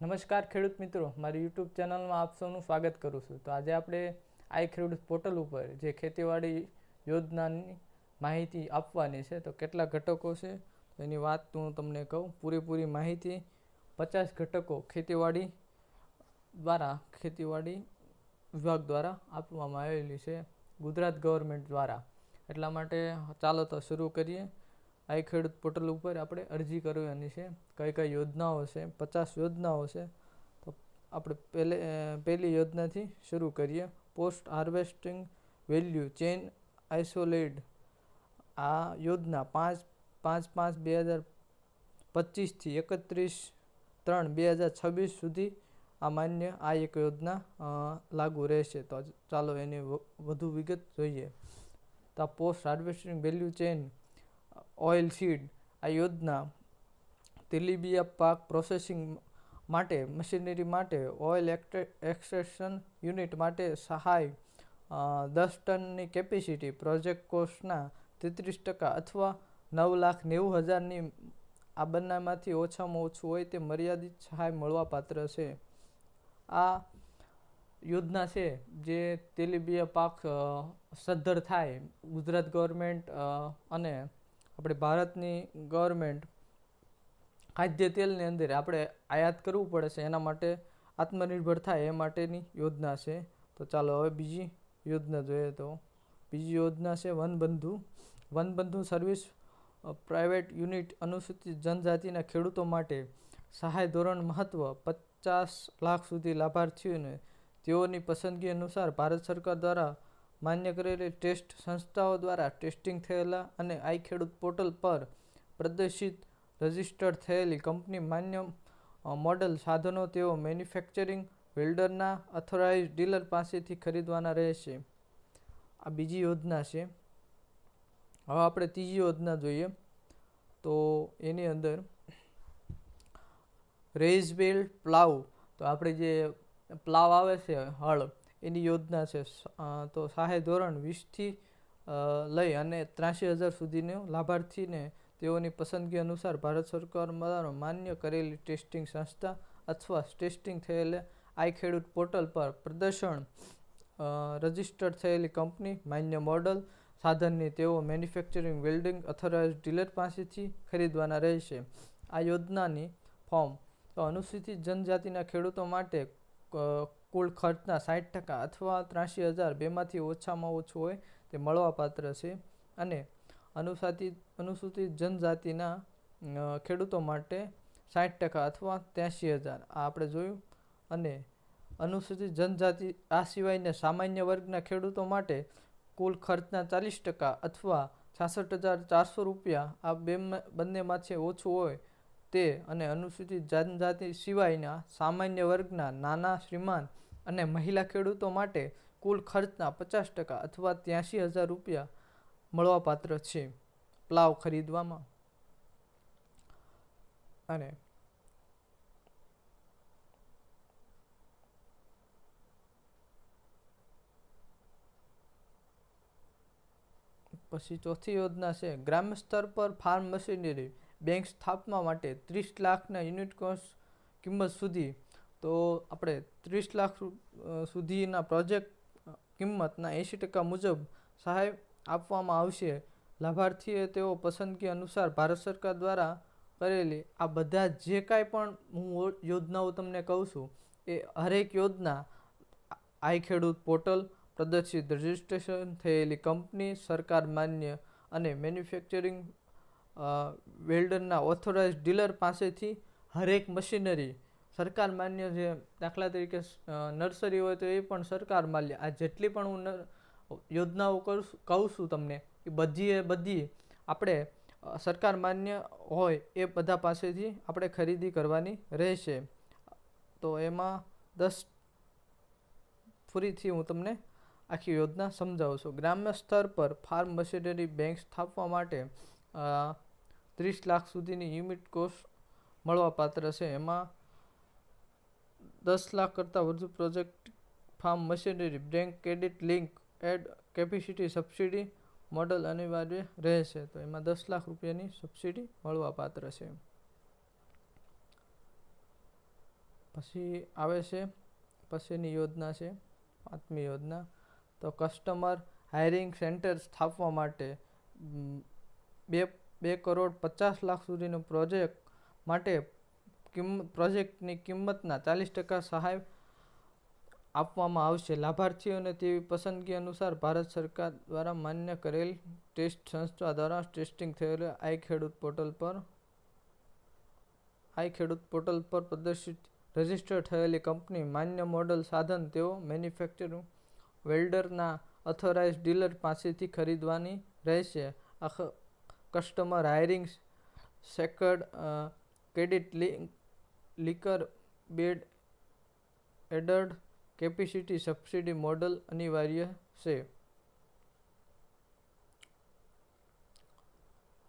નમસ્કાર ખેડૂત મિત્રો, મારી યુટ્યુબ ચેનલમાં આપ સૌનું સ્વાગત કરું છું. તો આજે આપણે આઈ ખેડૂત પોર્ટલ ઉપર જે ખેતીવાડી યોજનાની માહિતી આપવાની છે, તો કેટલા ઘટકો છે? એની વાત હું તમને કહું, પૂરેપૂરી માહિતી પચાસ ઘટકો ખેતીવાડી દ્વારા, ખેતીવાડી વિભાગ દ્વારા આપવામાં આવેલી છે, ગુજરાત ગવર્મેન્ટ દ્વારા. એટલા માટે ચાલો તો શરૂ કરીએ. આઈ ખેડૂત પોર્ટલ ઉપર આપણે અરજી કરવાની છે. કઈ કઈ યોજનાઓ છે? પચાસ યોજનાઓ છે. તો આપણે પહેલે પહેલી યોજનાથી શરૂ કરીએ. Post harvesting value chain isolated. આ યોજના પાંચ પાંચ પાંચ, બે હજાર પચીસથી એકત્રીસ ત્રણ બે હજાર છવ્વીસ સુધી આ માન્ય આ એક યોજના લાગુ રહેશે. તો ચાલો એની વધુ વિગત જોઈએ. તો આ post harvesting value chain oil seed આ યોજના તેલીબિયા પાક પ્રોસેસિંગ માટે, મશીનરી માટે, ઓઇલ એક્સટ્રેક્શન યુનિટ માટે સહાય દસ ટનની કેપેસિટી, પ્રોજેક્ટ કોસ્ટના તેત્રીસ ટકા અથવા નવ લાખ નેવું હજારની આ બંનેમાંથી ઓછામાં ઓછું હોય તે મર્યાદિત સહાય મળવાપાત્ર છે. આ યોજના છે જે તેલીબિયા પાક સદ્ધર થાય. ગુજરાત ગવર્મેન્ટ અને આપણે ભારતની ગવર્મેન્ટ ખાદ્ય તેલની અંદર આપણે આયાત કરવું પડે છે, એના માટે આત્મનિર્ભર થાય એ માટેની યોજના છે. તો ચાલો હવે બીજી યોજના જોઈએ તો, બીજી યોજના છે Vanbandhu. Vanbandhu service private unit અનુસૂચિત જનજાતિના ખેડૂતો માટે સહાય ધોરણ મહત્વ પચાસ લાખ સુધી લાભાર્થીઓને તેઓની પસંદગી અનુસાર ભારત સરકાર દ્વારા માન્ય કરેલી ટેસ્ટ સંસ્થાઓ દ્વારા ટેસ્ટિંગ થયેલા અને આઈ ખેડૂત પોર્ટલ પર પ્રદર્શિત રજિસ્ટર્ડ થયેલી કંપની માન્ય મોડલ સાધનો તેઓ મેન્યુફેક્ચરિંગ બિલ્ડરના અથોરાઇઝ ડીલર પાસેથી ખરીદવાના રહેશે. આ બીજી યોજના છે. હવે આપણે ત્રીજી યોજના જોઈએ. તો એની અંદર રેઝ બેલ્ટ પ્લાવ, તો આપણે જે પ્લાવ આવે છે હળ એની યોજના છે. તો સહાય ધોરણ વીસથી લઈ અને ત્રાસી હજાર સુધીનો લાભાર્થીને તેઓની પસંદગી અનુસાર ભારત સરકાર દ્વારા માન્ય કરેલી ટેસ્ટિંગ સંસ્થા અથવા ટેસ્ટિંગ થયેલ આઈ ખેડૂત પોર્ટલ પર પ્રદર્શન રજિસ્ટર્ડ થયેલી કંપની માન્ય મોડલ સાધનની તેઓ મેન્યુફેક્ચરિંગ, વેલ્ડિંગ અથોરાઇઝ ડીલર પાસેથી ખરીદવાના રહેશે. આ યોજનાની ફોર્મ તો અનુસૂચિત જનજાતિના ખેડૂતો માટે કુલ ખર્ચના સાઠ ટકા અથવા ત્રાસી હજાર બેમાંથી ઓછામાં ઓછું હોય તે મળવાપાત્ર છે. અને અનુસાતી અનુસૂચિત જનજાતિના ખેડૂતો માટે સાઠ ટકા અથવા ત્યાંસી હજાર આ આપણે જોયું. અને અનુસૂચિત જનજાતિ, આ સિવાયના સામાન્ય વર્ગના ખેડૂતો માટે કુલ ખર્ચના ચાલીસ ટકા અથવા છાસઠ હજાર ચારસો રૂપિયા આ બે બંનેમાંથી ઓછું હોય તે અને અનુસૂચિત જનજાતિ સિવાયના સામાન્ય વર્ગના નાના શ્રીમાન અને મહિલા ખેડૂતો માટે કુલ ખર્ચના પચાસ ટકા અથવા ત્યાંસી હજાર રૂપિયા મળવાપાત્ર છે. પ્લાવ ખરીદવામાં. અને પછી ચોથી યોજના છે ગ્રામ્ય સ્તર પર ફાર્મ મશીનરી બેંક સ્થાપવા માટે ત્રીસ લાખના યુનિટ કોસ્ટ કિંમત સુધી. તો આપણે ત્રીસ લાખ સુધીના પ્રોજેક્ટ કિંમતના એંશી ટકા મુજબ સહાય આપવામાં આવશે. લાભાર્થીએ તેઓ પસંદગી અનુસાર ભારત સરકાર દ્વારા કરેલી આ બધા જે કાંઈ પણ હું યોજનાઓ તમને કહું છું, એ હરેક યોજના આઈ ખેડૂત પોર્ટલ પ્રદર્શિત રજિસ્ટ્રેશન થયેલી કંપની સરકાર માન્ય અને મેન્યુફેક્ચરિંગ વેલ્ડરના ઓથોરાઇઝ ડીલર પાસેથી હરેક મશીનરી સરકાર માન્ય જે દાખલા તરીકે નર્સરી હોય તો એ પણ સરકાર માન્ય આ જેટલી પણ હું યોજનાઓ કરું કહું છું તમને, એ બધી એ બધી આપણે સરકાર માન્ય હોય એ બધા પાસેથી આપણે ખરીદી કરવાની રહેશે. તો એમાં દસ ફરીથી હું તમને આખી યોજના સમજાવું છું. ગ્રામ્ય સ્તર પર ફાર્મ મશીનરી બેંક સ્થાપવા માટે ત્રીસ લાખ સુધીની યુનિટ કોસ્ટ મળવાપાત્ર છે. એમાં દસ લાખ કરતાં વધુ project, farm, machinery, bank, credit link, add, capacity, subsidy model અનિવાર્ય રહેશે. તો એમાં દસ લાખ રૂપિયાની સબસિડી મળવાપાત્ર છે. પછી આવે છે, પછીની યોજના છે, પાંચમી યોજના. તો કસ્ટમર હાયરિંગ સેન્ટર સ્થાપવા માટે બે બે કરોડ પચાસ લાખ સુધીનો પ્રોજેક્ટ માટે કિંમત પ્રોજેક્ટની કિંમતના ચાલીસ ટકા સહાય આપવામાં આવશે. લાભાર્થીઓને તેવી પસંદગી અનુસાર ભારત સરકાર દ્વારા માન્ય કરેલ ટેસ્ટ સંસ્થા દ્વારા ટેસ્ટિંગ થયેલ આઈ ખેડૂત પોર્ટલ પર, આઈ ખેડૂત પોર્ટલ પર પ્રદર્શિત, રજિસ્ટર થયેલી કંપની માન્ય મોડલ સાધન તેઓ મેન્યુફેક્ચર વેલ્ડરના ઓથોરાઇઝ ડીલર પાસેથી ખરીદવાની રહેશે. Customer hiring secured credit linked back એડર્ડ capacity subsidy model અનિવાર્ય છે.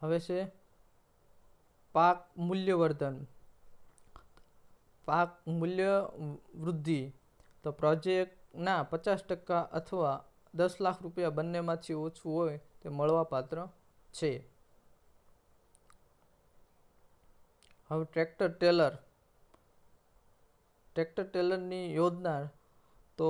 હવે છે પાક મૂલ્યવર્ધન. પાક મૂલ્ય વૃદ્ધિ. તો પ્રોજેક્ટના પચાસ ટકા અથવા દસ લાખ રૂપિયા બંનેમાંથી ઓછું હોય તે મળવાપાત્ર છે. હવે ટ્રેક્ટર ટેલર. ટ્રેક્ટર ટેલરની યોજના તો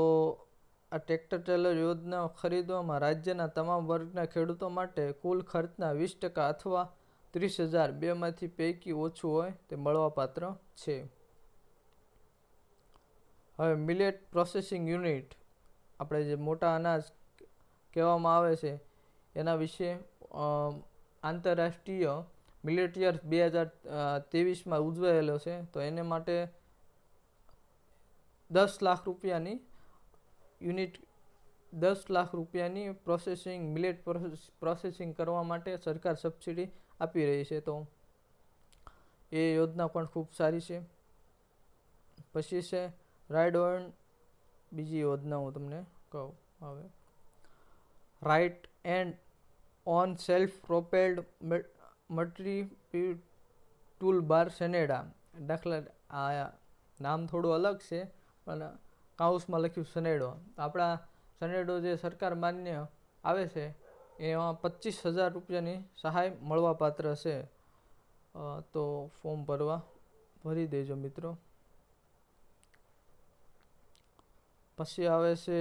આ ટ્રેક્ટર ટેલર યોજના ખરીદવામાં રાજ્યના તમામ વર્ગના ખેડૂતો માટે કુલ ખર્ચના વીસ ટકા અથવા ત્રીસ હજાર બેમાંથી પૈકી ઓછું હોય તે મળવાપાત્ર છે. હવે મિલેટ પ્રોસેસિંગ યુનિટ, આપણે જે મોટા અનાજ કહેવામાં આવે છે, એના વિશે આંતરરાષ્ટ્રીય મિલેટ યર બે હજાર ત્રેવીસમાં ઉજવાયેલો છે, તો એને માટે દસ લાખ રૂપિયાની યુનિટ, દસ લાખ રૂપિયાની પ્રોસેસિંગ, મિલેટ પ્રોસેસિંગ કરવા માટે સરકાર સબસિડી આપી રહી છે, તો એ યોજના પણ ખૂબ સારી છે. પછી છે રાઇડ ઓન, બીજી યોજના હું તમને કહું, હવે. Right and on self propelled મટરી tool bar સનેડા દાખલા, આ નામ થોડું અલગ છે, પણ કાઉસમાં લખ્યું સનેડો આપણા સનેડો જે સરકાર માન્ય આવે છે, એમાં પચીસ હજાર રૂપિયાની સહાય મળવાપાત્ર છે. તો ફોર્મ ભરવા, ભરી દેજો મિત્રો. પછી આવે છે,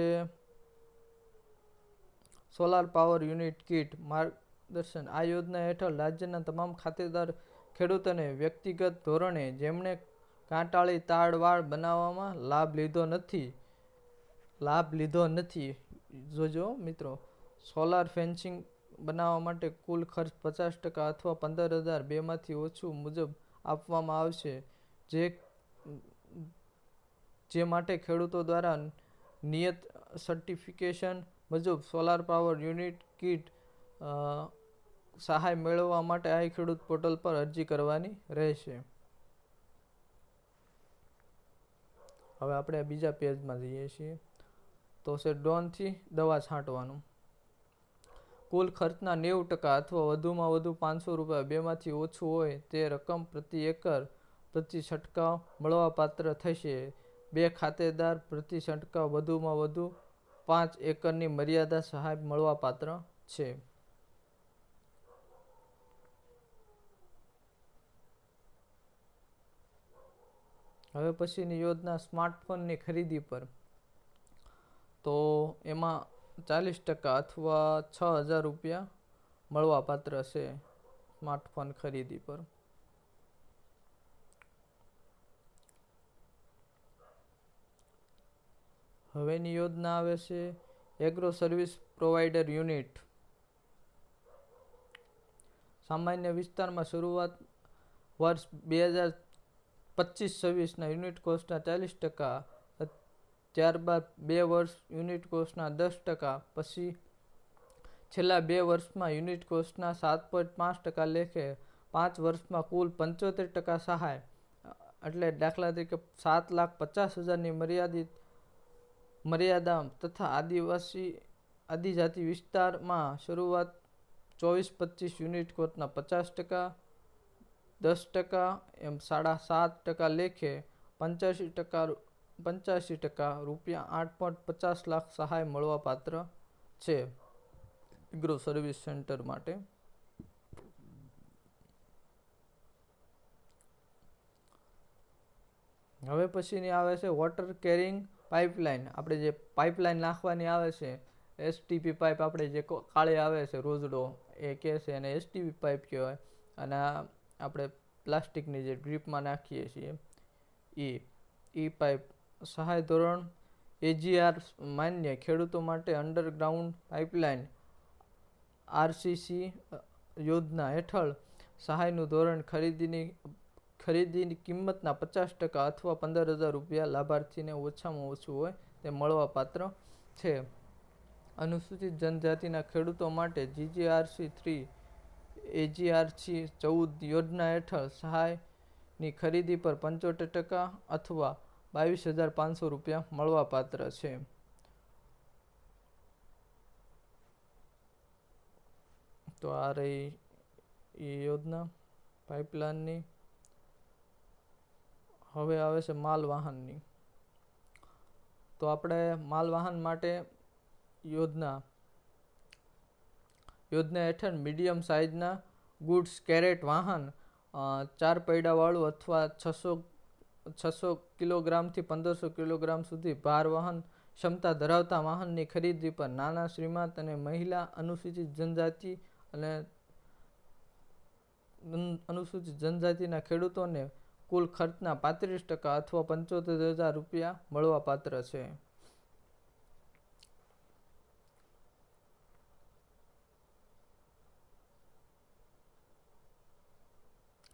સોલાર પાવર યુનિટ કિટ. માર્ગદર્શન આ યોજના હેઠળ રાજ્યના તમામ ખાતેદાર ખેડૂતોને વ્યક્તિગત ધોરણે જેમણે કાંટાળી તાળવાળ બનાવવામાં લાભ લીધો નથી, લાભ લીધો નથી. જોજો મિત્રો, સોલાર ફેન્સિંગ બનાવવા માટે કુલ ખર્ચ પચાસ ટકા અથવા પંદર હજાર બેમાંથી ઓછું મુજબ આપવામાં આવશે. જે જે માટે ખેડૂતો દ્વારા નિયત સર્ટિફિકેશન મુજબ સોલાર પાવર યુનિટ કિટ સહાય મેળવવા માટે આ ખેડૂત પોર્ટલ પર અરજી કરવાની રહેશે. હવે આપણે બીજા પેજમાં જઈએ છીએ. તો છે ડ્રોનથી દવા છાંટવાનું. કુલ ખર્ચના નેવું ટકા અથવા વધુમાં વધુ પાંચસો રૂપિયા બેમાંથી ઓછું હોય તે રકમ પ્રતિ એકર પ્રતિ છંટકાવ મળવાપાત્ર થશે. બે ખાતેદાર પ્રતિ છંટકાવ વધુમાં વધુ પાંચ એકરની મર્યાદા સહાય મળવાપાત્ર છે. હવે પછીની યોજના સ્માર્ટફોનની ખરીદી પર. તો એમાં ચાલીસ ટકા અથવા છ હજાર રૂપિયા મળવાપાત્ર છે સ્માર્ટફોન ખરીદી પર. હવેની યોજના આવે છે એગ્રો સર્વિસ પ્રોવાઈડર યુનિટ. સામાન્ય વિસ્તારમાં શરૂઆત વર્ષ બે હજાર પચીસ છવ્વીસના યુનિટ કોસ્ટના ચાલીસ ટકા, ત્યારબાદ બે વર્ષ યુનિટ કોસ્ટના દસ ટકા, પછી છેલ્લા બે વર્ષમાં યુનિટ કોસ્ટના સાત પોઈન્ટ પાંચ ટકા લેખે પાંચ વર્ષમાં કુલ પંચોતેર ટકા સહાય. એટલે દાખલા તરીકે સાત લાખ પચાસ હજારની મર્યાદિત મર્યાદા તથા આદિવાસી, આદિજાતિ વિસ્તારમાં શરૂઆત ચોવીસ પચીસ યુનિટ કોસ્ટના પચાસ ટકા દસ ટકા એમ સાડા સાત ટકા લેખે પંચ્યાસી ટકા પંચ્યાસી ટકા રૂપિયા આઠ પોઈન્ટ પચાસ લાખ સહાય મળવાપાત્ર છે એગ્રો સર્વિસ સેન્ટર માટે. હવે પછીની આવે છે વોટર કેરિંગ પાઇપલાઇન આપણે જે પાઇપલાઇન નાખવાની આવે છે એસટીપી પાઇપ આપણે જે કાળી આવે છે, રોજડો એ કહે છે અને એસટીપી પાઇપ કહેવાય. અને આપણે પ્લાસ્ટિકની જે ડ્રીપમાં નાખીએ છીએ એ ઈ પાઇપ સહાય ધોરણ, એજીઆર માન્ય ખેડૂતો માટે અંડરગ્રાઉન્ડ પાઇપલાઇન, આરસીસી યોજના હેઠળ સહાયનું ધોરણ ખરીદીની ખરીદીની કિંમતના પચાસ ટકા અથવા પંદર હજાર રૂપિયા લાભાર્થીને ઓછામાં ઓછું હોય તે મળવાપાત્ર છે. અનુસૂચિત જનજાતિના ખેડૂતો માટે જીજીઆરસી થ્રી એજીઆરસી ચૌદ યોજના હેઠળ સહાયની ખરીદી પર પંચોતેર ટકા અથવા બાવીસ હજાર પાંચસો રૂપિયા મળવાપાત્ર છે. તો આ રહી એ યોજના પાઇપલાઇનની. હવે આવે છે માલ વાહનની. તો આપણે માલ વાહન માટે યોજના યોજના હેઠળ મીડિયમ સાઇઝના ગુડ્સ, કેરેટ, વાહન ચાર પૈડાવાળું અથવા છસો છસો કિલોગ્રામથી પંદરસો કિલોગ્રામ સુધી ભાર વહન ક્ષમતા ધરાવતા વાહનની ખરીદી પર નાના શ્રીમંત અને મહિલા અનુસૂચિત જનજાતિ અને, અનુસૂચિત જનજાતિના ખેડૂતોને કુલ ખર્ચના પાંત્રીસ ટકા અથવા પંચોતેર હજાર રૂપિયા મળવાપાત્ર છે.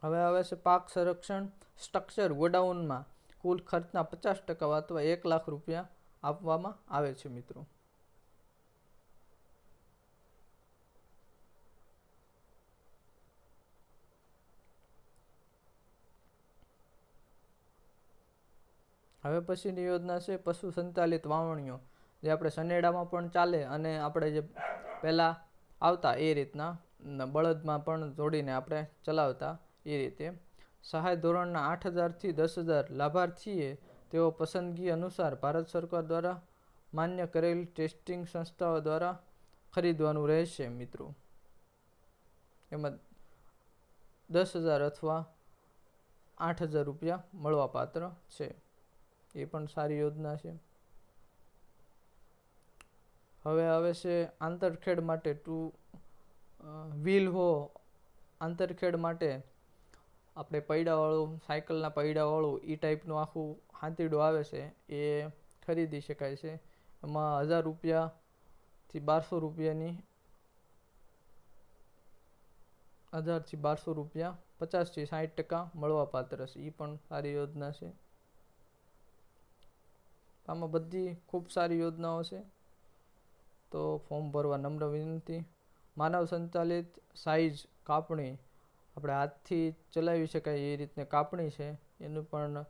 હવે આવે છે પાક સંરક્ષણ સ્ટ્રક્ચર ગોડાઉનમાં કુલ ખર્ચના પચાસ ટકા અથવા એક લાખ રૂપિયા આપવામાં આવે છે મિત્રો. હવે પછીની યોજના છે પશુ સંચાલિત વાવણીઓ, જે આપણે સનેડામાં પણ ચાલે અને આપણે જે પહેલાં આવતા એ રીતના બળદમાં પણ જોડીને આપણે ચલાવતા એ રીતે સહાય ધોરણના આઠ હજારથી દસ હજાર લાભાર્થીએ તેઓ પસંદગી અનુસાર ભારત સરકાર દ્વારા માન્ય કરેલ ટેસ્ટિંગ સંસ્થાઓ દ્વારા ખરીદવાનું રહેશે મિત્રો. એમાં દસ હજાર અથવા આઠ હજાર રૂપિયા મળવાપાત્ર છે. એ પણ સારી યોજના છે. હવે આવે છે આંતરખેડ માટે ટુ વ્હીલ હો, આંતરખેડ માટે આપણે પૈડાવાળું, સાયકલના પૈડાવાળું એ ટાઈપનું આખું હાંતીડું આવે છે, એ ખરીદી શકાય છે. એમાં હજાર રૂપિયાથી બારસો રૂપિયાની હજારથી બારસો રૂપિયા પચાસથી સાઠ ટકા મળવાપાત્ર છે. એ પણ સારી યોજના છે. આમાં બધી ખૂબ સારી યોજનાઓ છે. તો ફોર્મ ભરવા નમ્ર વિનંતી. માનવ સંચાલિત સાઇઝ કાપણી આપણે હાથથી ચલાવી શકાય એ રીતની કાપણી છે. એનું પણ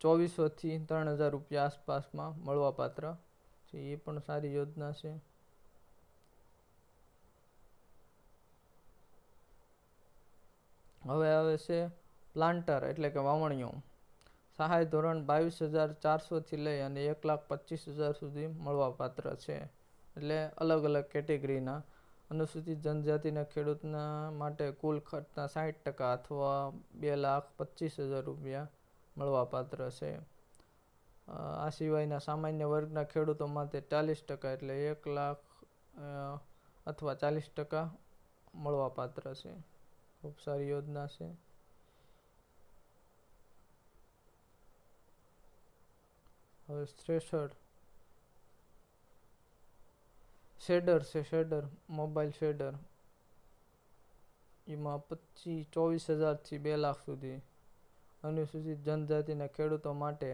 ચોવીસોથી ત્રણ હજાર રૂપિયા આસપાસમાં મળવાપાત્ર છે. એ પણ સારી યોજના છે. હવે આવે છે પ્લાન્ટર એટલે કે વાવણીઓ. સહાય ધોરણ બાવીસ હજાર ચારસોથી લઈ અને એક લાખ પચીસ હજાર સુધી મળવાપાત્ર છે. એટલે અલગ અલગ કેટેગરીના અનુસૂચિત જનજાતિના ખેડૂતના માટે કુલ ખર્ચના સાઠ ટકા અથવા બે લાખ પચીસ હજાર રૂપિયા મળવાપાત્ર છે. આ સિવાયના સામાન્ય વર્ગના ખેડૂતો માટે ચાલીસ ટકા એટલે એક લાખ અથવા ચાલીસ ટકા મળવાપાત્ર છે. ખૂબ સારી યોજના છે. હવે થ્રેશર શેડર છે, શેડર. Mobile shredder. એમાં પચીસ ચોવીસ હજારથી બે લાખ સુધી. અનુસૂચિત જનજાતિના ખેડૂતો માટે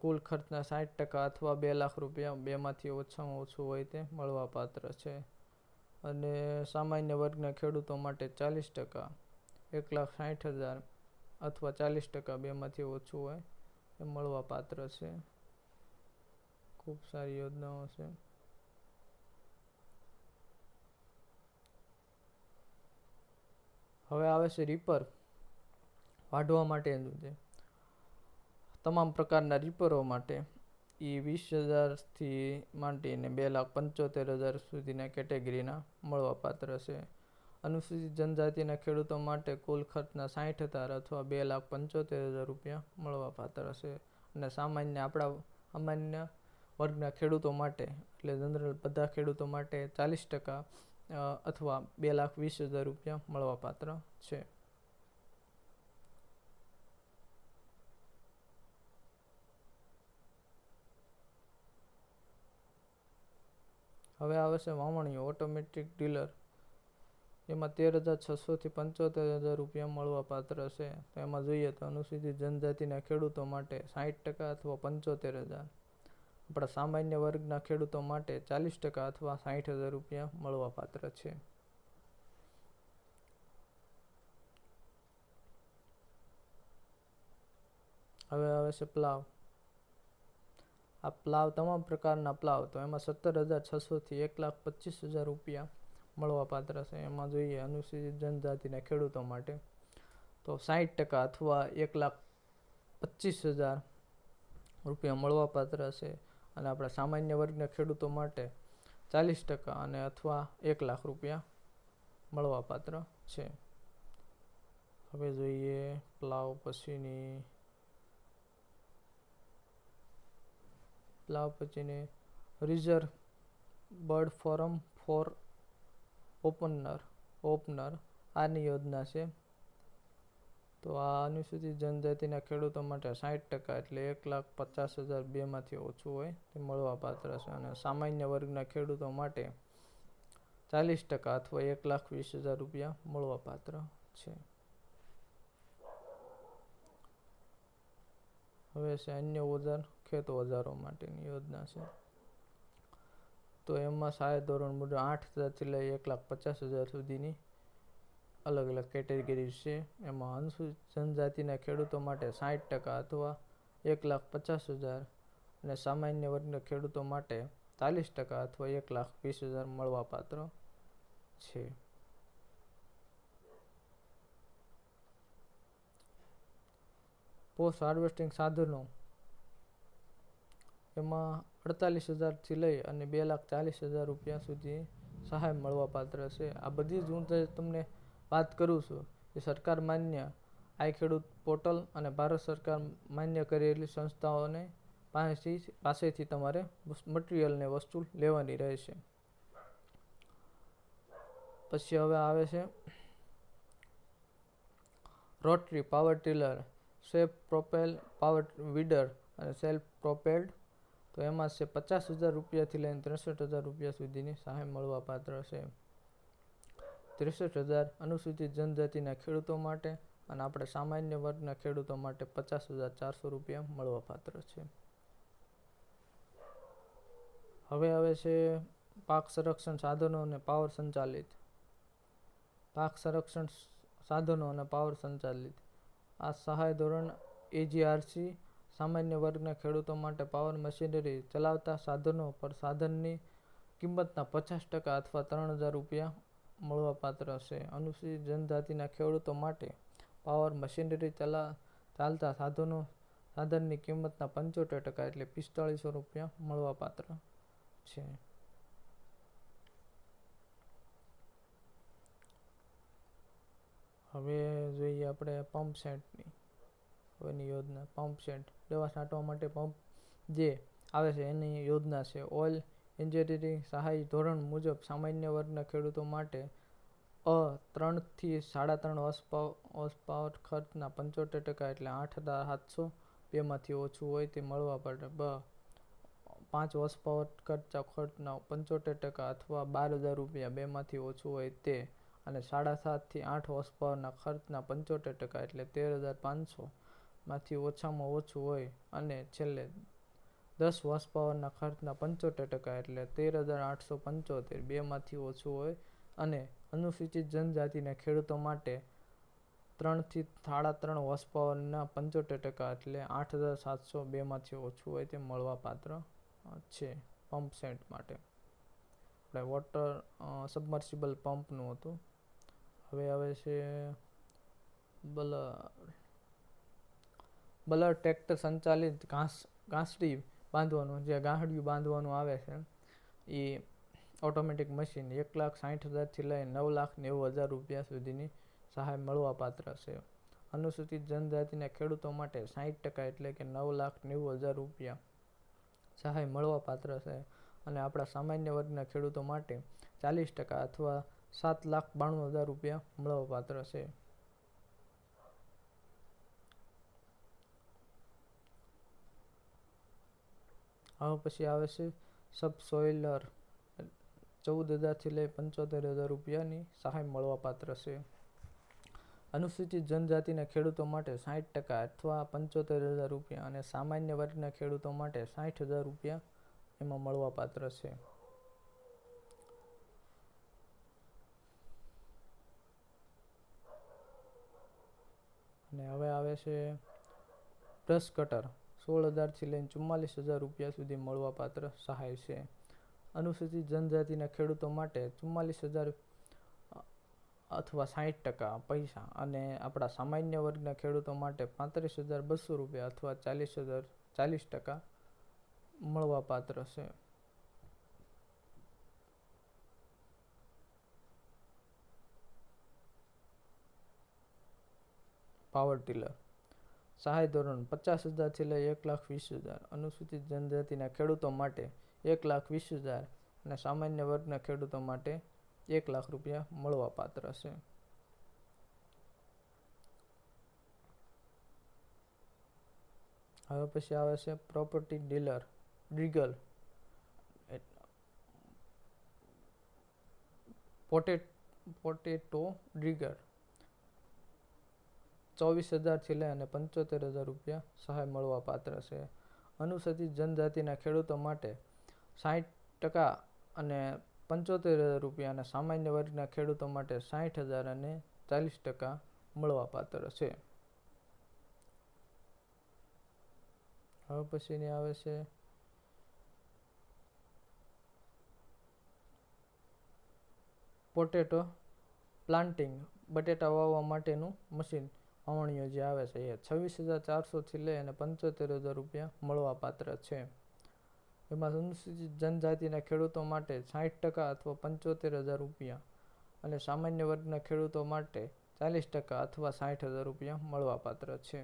કુલ ખર્ચના સાઠ ટકા અથવા બે લાખ રૂપિયા બેમાંથી ઓછામાં ઓછું હોય તે મળવાપાત્ર છે. અને સામાન્ય વર્ગના ખેડૂતો માટે ચાલીસ ટકા, એક લાખ સાઠ હજાર અથવા ચાલીસ ટકા બેમાંથી ઓછું હોય, એ મળવાપાત્ર છે. ખૂબ સારી યોજનાઓ છે. હવે આવે છે રીપર વાઢવા માટેનું છે તમામ પ્રકારના રીપરો માટે. એ વીસ હજારથી માંડીને બે લાખ પંચોતેર હજાર સુધીના કેટેગરીના મળવાપાત્ર છે. અનુસૂચિત જનજાતિના ખેડૂતો માટે કુલ ખર્ચના સાઠ હજાર અથવા બે લાખ પંચોતેર હજાર રૂપિયા મળવાપાત્ર હશે અને સામાન્ય આપણા સામાન્ય વર્ગના ખેડૂતો માટે, એટલે જનરલ બધા ખેડૂતો માટે ચાલીસ ટકા અથવા બે લાખ વીસ હજાર રૂપિયા મળવાપાત્ર છે. હવે આવે છે વાવણીઓ. Automatic dealer. એમાં તેર હજાર છસોથી પંચોતેર હજાર રૂપિયા મળવાપાત્ર છે. તો એમાં જોઈએ તો અનુસૂચિત જનજાતિના ખેડૂતો માટે સાઠ ટકા અથવા પંચોતેર હજાર. આપણા સામાન્ય વર્ગના ખેડૂતો માટે ચાલીસ ટકા અથવા સાઠ હજાર રૂપિયા મળવાપાત્ર છે. હવે આવે છે પ્લાવ. આ પ્લાવ તમામ પ્રકારના પ્લાવ તો એમાં સત્તર હજાર છસોથી એક લાખ પચીસ હજાર રૂપિયા મળવાપાત્ર છે. એમાં જોઈએ અનુસૂચિત જનજાતિના ખેડૂતો માટે તો સાઠ ટકા અથવા એક લાખ પચીસ હજાર રૂપિયા મળવાપાત્ર છે. અને આપણા સામાન્ય વર્ગના ખેડૂતો માટે ચાલીસ ટકા અને અથવા એક લાખ રૂપિયા મળવાપાત્ર છે. હવે જોઈએ પ્લાવ પછીની પ્લાવ પછીની reserve bird forum four opener opener આની યોજના છે. તો આ અનુસૂચિત જનજાતિના ખેડૂતો માટે સાઠ ટકા એટલે એક લાખ પચાસ હજાર બેમાંથી ઓછું હોય તે મળવાપાત્ર છે અને સામાન્ય વર્ગના ખેડૂતો માટે ચાલીસ ટકા અથવા એક લાખ વીસ હજાર રૂપિયા મળવાપાત્ર છે. હવે છે અન્ય ઓજાર, ખેત ઓજારો માટેની યોજના છે. તો એમાં સહાય ધોરણ મુજબ આઠ હજારથી લઈ એક લાખ પચાસ હજાર સુધીની અલગ અલગ કેટેગરી છે. એમાં અનુસૂચિત જનજાતિના ખેડૂતો માટે સાઠ ટકા અથવા એક લાખ પચાસ હજાર અને સામાન્ય વર્ગના ખેડૂતો માટે ચાલીસ ટકા અથવા એક લાખ વીસ હજાર મળવાપાત્ર છે. પોસ્ટ હાર્વેસ્ટિંગ સાધનો. એમાં અડતાલીસ હજારથી લઈ અને બે લાખ ચાલીસ હજાર રૂપિયા સુધી સહાય મળવાપાત્ર છે. આ બધી જ હું તમને વાત કરું છું કે સરકાર માન્ય આઈ ખેડૂત પોર્ટલ અને ભારત સરકાર માન્ય કરેલી સંસ્થાઓને પાસેથી પાસેથી તમારે મટીરિયલને વસ્તુ લેવાની રહેશે. પછી હવે આવે છે rotary power tiller self propel power weeder અને સેલ્ફ પ્રોપેલ્ડ તો એમાં છે પચાસ હજાર રૂપિયાથી લઈને ત્રેસઠ હજાર રૂપિયા સુધીની સહાય મળવાપાત્ર છે. ત્રેસઠ હજાર અનુસૂચિત જનજાતિના ખેડૂતો માટે અને આપણે સામાન્ય વર્ગના ખેડૂતો માટે પચાસ હજાર ચારસો રૂપિયા મળવાપાત્ર છે. હવે આવે છે પાક સંરક્ષણ સાધનો અને પાવર સંચાલિત. પાક સંરક્ષણ સાધનો અને પાવર સંચાલિત. આ સહાય ધોરણ એજીઆરસી સામાન્ય વર્ગના ખેડૂતો માટે પાવર મશીનરી ચલાવતા સાધનો પર સાધનની કિંમતના પચાસ ટકા અથવા ત્રણ હજાર રૂપિયા મળવાપાત્ર છે અનુસૂચિત જનજાતિના ખેડૂતો માટે પાવર મશીનરી ચલા, ચાલતા સાધનો, સાધનની કિંમતના પંચોતેર ટકા એટલે પિસ્તાળીસો રૂપિયા મળવાપાત્ર છે. હવે જોઈએ આપણે પંપ સેટની હવેની યોજના. પંપ સેટ દવા છાંટવા માટે પંપ જે આવે છે, એની યોજના છે. ઓઇલ એન્જિનિયરિંગ સહાય ધોરણ મુજબ સામાન્ય વર્ગના ખેડૂતો માટે અ ત્રણથી સાડા ત્રણ પાવર ખર્ચના પંચોતેર ટકા એટલે આઠ હજાર સાતસો બેમાંથી ઓછું હોય તે મળવા પડે બ પાંચ હોર્સ ખર્ચા ખર્ચના પંચોતેર ટકા અથવા બાર હજાર રૂપિયા બેમાંથી ઓછું હોય તે અને સાડા સાતથી આઠ હોર્સ ખર્ચના પંચોતેર ટકા એટલે તેર હજાર પાંચસો માંથી ઓછામાં ઓછું હોય અને છેલ્લે દસ હોર્સ પાવરના ખર્ચના પંચોતેર ટકા એટલે તેર હજાર આઠસો પંચોતેર. બેમાંથી ઓછું હોય અને અનુસૂચિત જનજાતિના ખેડૂતો માટે ત્રણથી સાડા ત્રણ હોર્સ પાવરના પંચોતેર ટકા એટલે આઠ હજાર સાતસો બેમાંથી ઓછું હોય તે મળવાપાત્ર છે પંપ સેટ માટે. આપણે વોટર સબમર્સિબલ પંપનું હતું. હવે આવે છે બલર બલર ટ્રેક્ટર સંચાલિત ઘાસ, ઘાસડી બાંધવાનું, જે ગાંહડિયું બાંધવાનું આવે છે, એ ઓટોમેટિક મશીન એક લાખ સાઠ હજારથી લઈ નવ લાખ નેવું હજાર રૂપિયા સુધીની સહાય મળવાપાત્ર છે. અનુસૂચિત જનજાતિના ખેડૂતો માટે સાઠ ટકા એટલે કે નવ લાખ નેવું હજાર રૂપિયા સહાય મળવાપાત્ર છે અને આપણા સામાન્ય વર્ગના ખેડૂતો માટે ચાલીસ ટકા અથવા સાત લાખ બાણું હજાર રૂપિયા મળવાપાત્ર છે. હવે પછી આવે છે સબસોઇલર ચૌદ હજારથી લઈ પંચોતેર હજાર રૂપિયાની સહાય મળવાપાત્ર છે. અનુસૂચિત જનજાતિના ખેડૂતો માટે સાઠ ટકા અથવા પંચોતેર હજાર રૂપિયા અને સામાન્ય વર્ગના ખેડૂતો માટે સાઠ હજાર રૂપિયા એમાં મળવાપાત્ર છે. અને હવે આવે છે બ્રશ કટર સોળ હજારથી લઈને ચુમ્માલીસ હજાર રૂપિયા સુધી મળવાપાત્ર સહાય છે. અનુસૂચિત જનજાતિના ખેડૂતો માટે ચુમ્માલીસ હજાર અથવા સાઠ ટકા પૈસા અને આપણા સામાન્ય વર્ગના ખેડૂતો માટે પાંત્રીસ હજાર બસો રૂપિયા અથવા ચાલીસ હજાર, ચાલીસ ટકા મળવાપાત્ર છે. પાવર ટીલર સહાય ધોરણ પચાસ હજારથી લઈ એક લાખ વીસ હજાર. અનુસૂચિત જનજાતિના ખેડૂતો માટે એક લાખ વીસ હજાર અને સામાન્ય વર્ગના ખેડૂતો માટે એક લાખ રૂપિયા મળવાપાત્ર છે. હવે પછી આવે છે પ્રોપર્ટી ડીલર ડીગલ પોટેટ પોટેટો ડીગર ચોવીસ હજારથી લઈ અને પંચોતેર હજાર રૂપિયા સહાય મળવા પાત્ર છે. અનુસૂચિત જનજાતિના ખેડૂતો માટે સાઠ ટકા અને પંચોતેર હજાર રૂપિયા અને સામાન્ય વર્ગના ખેડૂતો માટે સાઠ હજાર અને ચાલીસ ટકા મળવાપાત્ર છે. હવે પછીની આવે છે. Potato planting. બટેટા વાવવા માટેનું મશીન. વાવણીઓ જે આવે છે, એ છવ્વીસ હજાર ચારસોથી લઈ અને પંચોતેર હજાર રૂપિયા મળવાપાત્ર છે. એમાં અનુસૂચિત જનજાતિના ખેડૂતો માટે સાઠ ટકા અથવા પંચોતેર હજાર રૂપિયા અને સામાન્ય વર્ગના ખેડૂતો માટે ચાલીસ ટકા અથવા સાઠ હજાર રૂપિયા મળવાપાત્ર છે.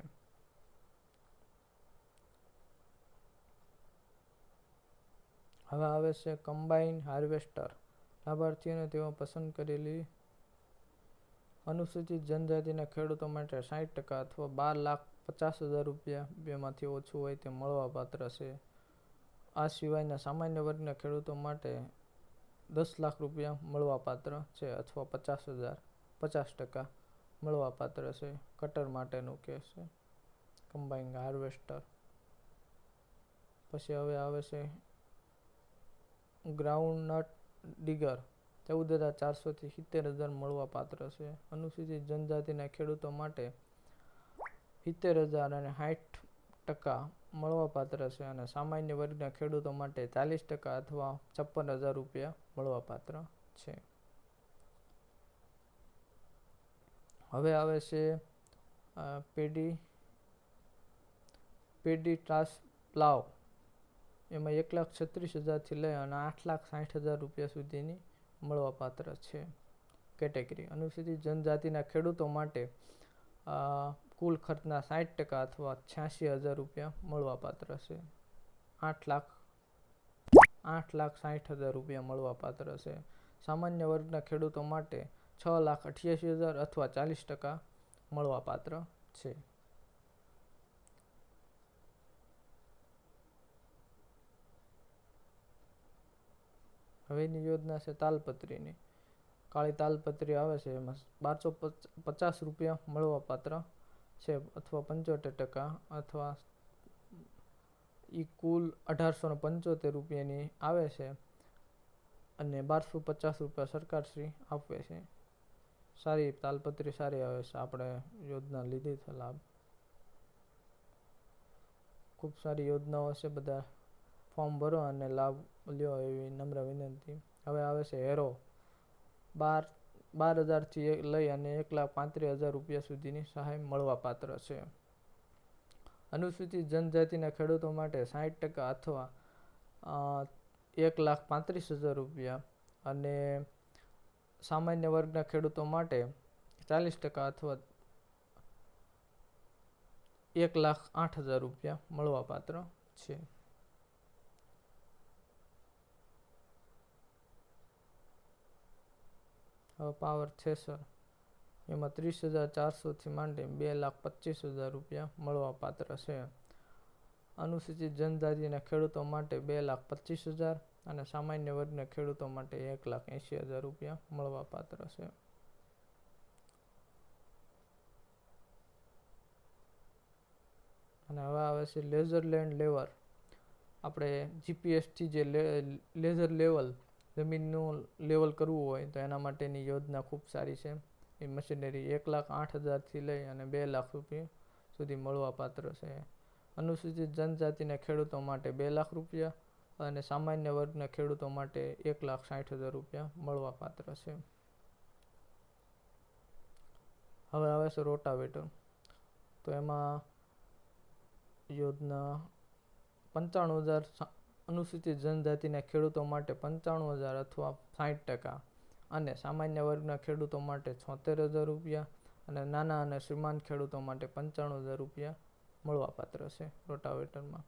હવે આવે છે કમ્બાઈન હાર્વેસ્ટર. લાભાર્થીઓને તેઓ પસંદ કરેલી અનુસૂચિત જનજાતિના ખેડૂતો માટે સાઠ ટકા અથવા બાર લાખ પચાસ હજાર રૂપિયા બેમાંથી ઓછું હોય તે મળવાપાત્ર છે. આ સિવાયના સામાન્ય વર્ગના ખેડૂતો માટે દસ લાખ રૂપિયા મળવાપાત્ર છે અથવા પચાસ હજાર, પચાસ ટકા મળવાપાત્ર છે. કટર માટેનું કેસ છે. Combine harvester. પછી હવે આવે છે ગ્રાઉન્ડનટ ડીગર. ચૌદ હજાર ચારસોથી સિત્તેર હજાર મળવાપાત્ર છે. અનુસૂચિત જનજાતિના ખેડૂતો માટે સિત્તેર હજાર અને સાઠ ટકા મળવાપાત્ર છે અને સામાન્ય વર્ગના ખેડૂતો માટે ચાલીસ ટકા અથવા છપ્પન હજાર રૂપિયા મળવાપાત્ર છે. હવે આવે છે પેડી પેડી ટ્રાસ પ્લાવ એમાં એક લાખ છત્રીસ હજારથી લઈ અને આઠ લાખ સાઠ હજાર રૂપિયા સુધીની મળવાપાત્ર છે કેટેગરી. અનુસૂચિત જનજાતિના ખેડૂતો માટે કુલ ખર્ચના સાઠ ટકા અથવા છ્યાસી હજાર રૂપિયા મળવાપાત્ર છે. આઠ લાખ આઠ લાખ સાઠ હજાર રૂપિયા મળવાપાત્ર છે. સામાન્ય વર્ગના ખેડૂતો માટે છ લાખ અઠ્યાસી હજાર અથવા ચાલીસ ટકા મળવાપાત્ર છે. હવેની યોજના છે તાલપત્રીની. કાળી તાલપત્રી આવે છે, એમાં બારસો પચાસ રૂપિયા મળવાપાત્ર છે અથવા પંચોતેર ટકા અથવા એ કુલ અઢારસો ને પંચોતેર રૂપિયાની આવે છે અને બારસો પચાસ રૂપિયા સરકારશ્રી આપે છે. સારી તાલપત્રી સારી આવે છે, આપણે યોજના લીધી છે લાભ. ખૂબ સારી યોજનાઓ છે, બધા ફોર્મ ભરો અને લાભ લ્યો એવી નમ્ર વિનંતી. હવે આવે છે હેરો. બાર બાર હજારથી લઈ અને એક લાખ પાંત્રીસ હજાર રૂપિયા સુધીની સહાય મળવાપાત્ર છે. અનુસૂચિત જનજાતિના ખેડૂતો માટે સાઠ ટકા અથવા એક લાખ પાંત્રીસ હજાર રૂપિયા અને સામાન્ય વર્ગના ખેડૂતો માટે ચાલીસ ટકા અથવા એક લાખ આઠ હજાર રૂપિયા મળવાપાત્ર છે. પાવર થેસર એમાં ત્રીસ હજાર ચારસોથી માંડી બે લાખ પચીસ હજાર રૂપિયા મળવાપાત્ર છે. અનુસૂચિત જનજાતિના ખેડૂતો માટે બે લાખ પચીસ હજાર અને સામાન્ય વર્ગના ખેડૂતો માટે એક લાખ એંશી હજાર રૂપિયા મળવાપાત્ર છે. અને હવે આવે છે લેઝર લેન્ડ લેવર આપણે જીપીએસથી જે લેઝર લેવલ જમીનનું લેવલ કરવું હોય તો એના માટેની યોજના ખૂબ સારી છે. એ મશીનરી એક લાખ આઠ હજારથી લઈ અને બે લાખ રૂપિયા સુધી મળવાપાત્ર છે. અનુસૂચિત જનજાતિના ખેડૂતો માટે બે લાખ રૂપિયા અને સામાન્ય વર્ગના ખેડૂતો માટે એક લાખ સાઠ હજાર રૂપિયા મળવાપાત્ર છે. હવે આવે છે રોટાવેટર. તો એમાં યોજના પંચાણું હજાર અનુસૂચિત જનજાતિના ખેડૂતો માટે પંચાણું હજાર અથવા સાઠ ટકા અને સામાન્ય વર્ગના ખેડૂતો માટે છોતેર હજાર રૂપિયા અને નાના અને શ્રીમાન ખેડૂતો માટે પંચાણું હજાર રૂપિયા મળવાપાત્ર છે રોટાવેટરમાં.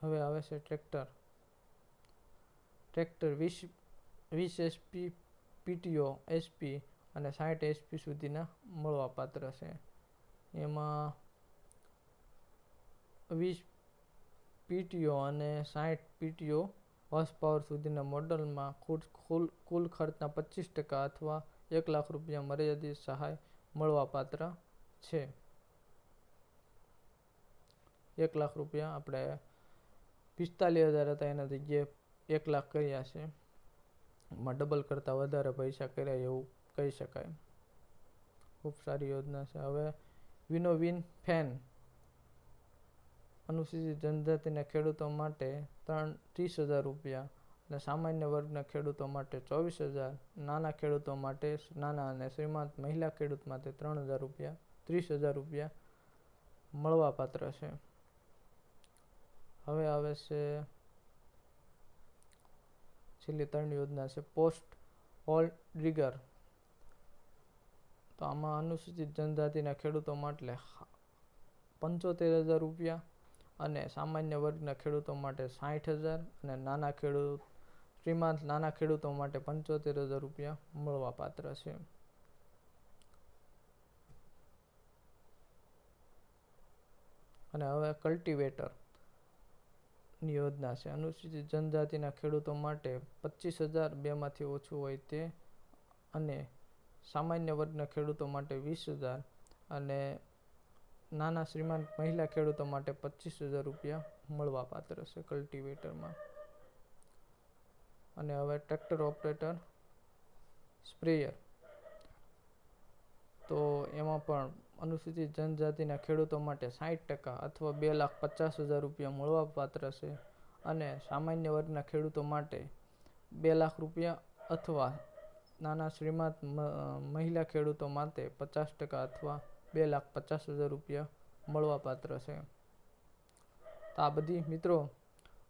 હવે આવે છે ટ્રેક્ટર. ટ્રેક્ટર વીસ વીસ એસપી પીટીઓ એસપી અને સાઠ એસપી સુધીના મળવાપાત્ર છે. એમાં વીસ પીટીઓ અને સાઠ પીટીઓ હોર્સ પાવર સુધીના મોડલમાં કુલ કુલ ખર્ચના પચીસ ટકા અથવા એક લાખ રૂપિયા મર્યાદિત સહાય મળવાપાત્ર છે. એક લાખ રૂપિયા આપણે પિસ્તાલીસ હજાર હતા એના જગ્યાએ એક લાખ કર્યા છે. એમાં ડબલ કરતાં વધારે પૈસા કર્યા એવું કહી શકાય. ખૂબ સારી યોજના છે. હવે વિનો વિન ફેન. અનુસૂચિત જનજાતિના ખેડૂતો માટે ત્રણ ત્રીસ હજાર રૂપિયા અને સામાન્ય વર્ગના ખેડૂતો માટે ચોવીસ હજાર, નાના ખેડૂતો માટે નાના અને શ્રીમંત મહિલા ખેડૂત માટે ત્રણ હજાર રૂપિયા, ત્રીસ હજાર રૂપિયા મળવાપાત્ર છે. હવે આવે છે છેલ્લી ત્રણ યોજના છે, પોસ્ટ ઓલ રિગર તો આમાં અનુસૂચિત જનજાતિના ખેડૂતો માટે પંચોતેર હજાર રૂપિયા અને સામાન્ય વર્ગના ખેડૂતો માટે સાઠ હજાર અને નાના ખેડૂત શ્રીમંત નાના ખેડૂતો માટે પંચોતેર હજાર રૂપિયા મળવાપાત્ર છે. અને હવે કલ્ટિવેટરની યોજના છે. અનુસૂચિત જનજાતિના ખેડૂતો માટે પચીસ હજાર બેમાંથી ઓછું હોય તે અને સામાન્ય વર્ગના ખેડૂતો માટે વીસ હજાર અને નાના શ્રીમાન મહિલા ખેડૂતો માટે પચીસ હજાર રૂપિયા મળવાપાત્ર છે કલ્ટિવેટરમાં. અને હવે ટ્રેક્ટર ઓપરેટર, સ્પ્રેયર. તો એમાં પણ અનુસૂચિત જનજાતિના ખેડૂતો માટે સાઠ ટકા અથવા બે લાખ પચાસ હજાર રૂપિયા મળવાપાત્ર છે. અને સામાન્ય વર્ગના ખેડૂતો માટે બે લાખ રૂપિયા અથવા નાના શ્રીમંત મહિલા ખેડૂતો માટે પચાસ ટકા અથવા બે લાખ પચાસ હજાર રૂપિયા મળવાપાત્ર છે. તો આ બધી મિત્રો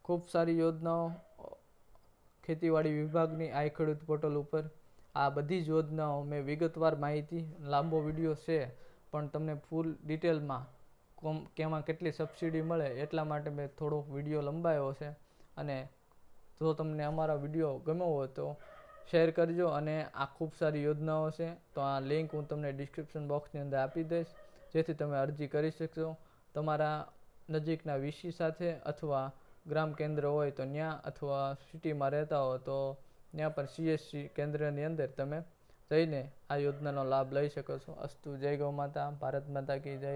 ખૂબ સારી યોજનાઓ, ખેતીવાડી વિભાગની આઈ ખેડૂત પોર્ટલ ઉપર આ બધી જ યોજનાઓ મેં વિગતવાર માહિતી, લાંબો વીડિયો છે, પણ તમને ફૂલ ડિટેલમાં કોમ, કેમાં કેટલી સબસિડી મળે એટલા માટે મેં થોડો વીડિયો લંબાયો છે. અને જો તમને અમારા વીડિયો ગમ્યો હોય તો શેર કરજો અને આ ખૂબ સારી યોજનાઓ છે, તો આ લિંક હું તમને ડિસ્ક્રિપ્શન બોક્સની અંદર આપી દઈશ, જેથી તમે અરજી કરી શકશો. તમારા નજીકના વીસી સાથે અથવા ગ્રામ કેન્દ્ર હોય તો ત્યાં અથવા સિટીમાં રહેતા હો તો ત્યાં પણ સીએસસી કેન્દ્રની અંદર તમે જઈને આ યોજનાનો લાભ લઈ શકો છો. અસ્તુ, જય ગૌ માતા, ભારત માતા કી જય.